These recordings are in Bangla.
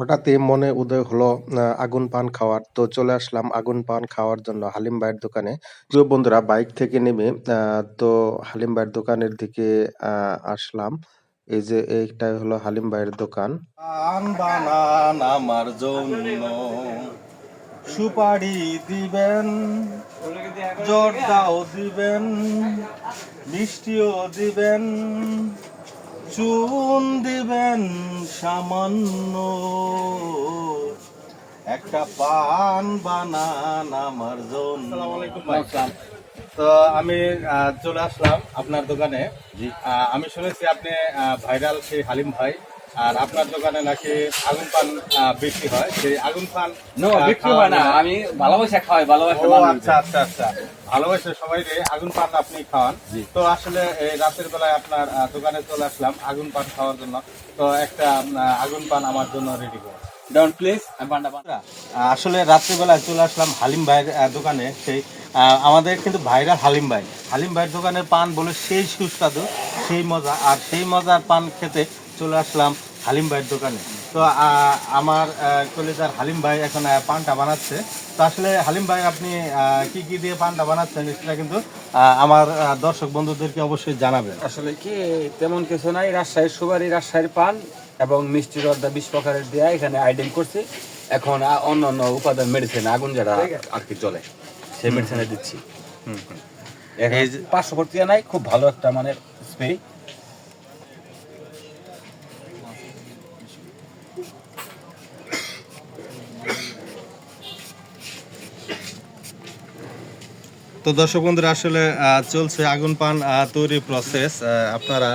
হঠাৎই মনে উদয় হলো আগুন পান খাওয়ার। তো চলে আসলাম আগুন পান খাওয়ার জন্য হালিম ভাইয়ের দোকানে। প্রিয় বন্ধুরা, বাইক থেকে নেমে তো হালিম ভাইয়ের দোকানের দিকে আসলাম। এই যে এইটাই হলো হালিম ভাইয়ের দোকান। বানান আমার জন্য, সুপারি দিবেন, জর্দাও দিবেন, মিষ্টিও দিবেন চুন দিবেন সামান্য। একটা পান বানান আমার জন্য। তো আমি চলে আসলাম আপনার দোকানে। আমি শুনেছি আপনি ভাইরাল সেই হালিম ভাই। আর আপনার দোকানে নাকি আগুন পান বিক্রি হয়? সেই আগুন পান বিক্রি হয় না। আমি ভালোবাসা খাওয়াই ভালোবাসা আচ্ছা আচ্ছা আচ্ছা। ভালোবাসে সবাই রে আগুন পান আপনি খাওয়ান। তো আসলে এই রাতের বেলায় আপনার দোকানে চলে আসলাম আগুন পান খাওয়ার জন্য। তো একটা আগুন পান আমার জন্য রেডি করুন ডাউন প্লিজ আসলে রাত্রিবেলায় চলে আসলাম হালিম ভাইয়ের দোকানে। সেই আমাদের কিন্তু ভাইরা হালিম ভাই। হালিম ভাইয়ের দোকানের পান বলে সেই সুস্বাদু সেই মজা। আর সেই মজার পান খেতে চলে আসলাম হালিম ভাইয়ের দোকানে। তো আমার কলিজার হালিম ভাই এখন পানটা বানাচ্ছে। তো আসলে হালিম ভাই আপনি কি কি দিয়ে পানটা বানাচ্ছেন সেটা কিন্তু আমার দর্শক বন্ধুদেরকে অবশ্যই জানাবেন। আসলে কি তেমন কিছু নাই। রাজশাহীর সুবারি রাজশাহীর পান এবং মিষ্টি রদ্দা বিশ প্রকারের দেয়া এখানে আইটেম করছি। এখন অন্য অন্য উপাদান মেডিসিন আগুন যারা আর কি চলে সেই মেডিসিনে দিচ্ছি। ভর্তিয়া নাই খুব ভালো একটা মানে স্প্রে তো দর্শক বন্ধুরা, আসলে চলছে আগুন পান তৈরি প্রসেস আপনারা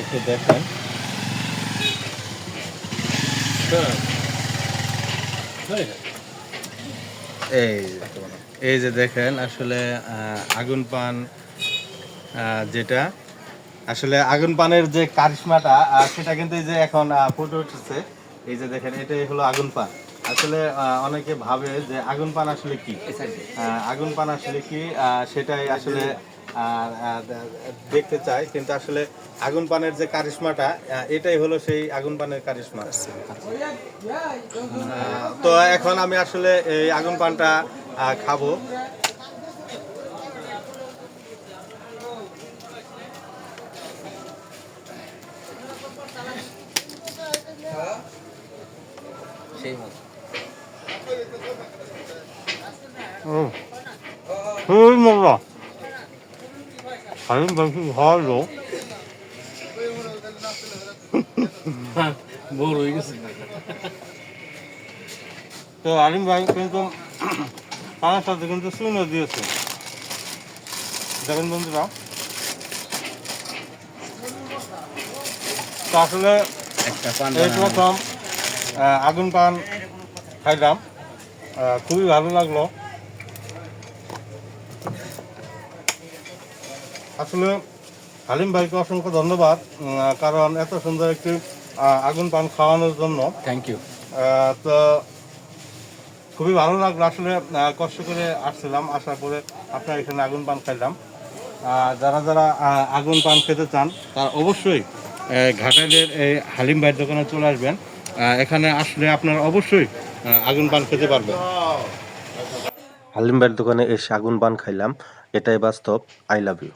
একটু দেখেন। এই এই যে দেখেন, আসলে আগুন পান যেটা, আসলে আগুন পানের যে কারিশমাটা সেটা কিন্তু এই যে এখন ফুটে উঠেছে। এই যে দেখেন, এটাই হলো আগুন পান। আসলে অনেকে ভাবে যে আগুন পান আসলে কি? আগুন পান আসলে কি? সেটাই আসলে দেখতে চাই। কিন্তু আসলে আগুন পানের যে কারিশমাটা এটাই হলো সেই আগুন পানের কারিশমা তো এখন আমি আসলে এই আগুন পানটা আহ, খাব খুবই মজা হালিম বেশি ভালো বোর হয়ে গেছে তো আলিম ভাই কিন্তু আমার সাথে কিন্তু শুনে দিয়েছে দেখেন বন্ধুরা তো আসলে এই প্রথম আগুন পান খাইলাম খুবই ভালো লাগল আসলে হালিম ভাইকে অসংখ্য ধন্যবাদ কারণ এত সুন্দর একটি আগুন পান খাওয়ানোর জন্য। থ্যাংক ইউ আহ, তো খুবই ভালো লাগল আসলে কষ্ট করে আসছিলাম আসার পরে আপনার এখানে আগুন পান খাইলাম। আহ, যারা যারা আহ, আগুন পান খেতে চান তারা অবশ্যই ঘাটাইলের এই হালিম ভাইয়ের দোকানে চলে আসবেন। আহ, এখানে আসলে আপনারা অবশ্যই আহ, আগুন পান খেতে পারবেন। হালিম ভাইয়ের দোকানে এসে আগুন পান খাইলাম এটাই বাস্তব আই লাভ ইউ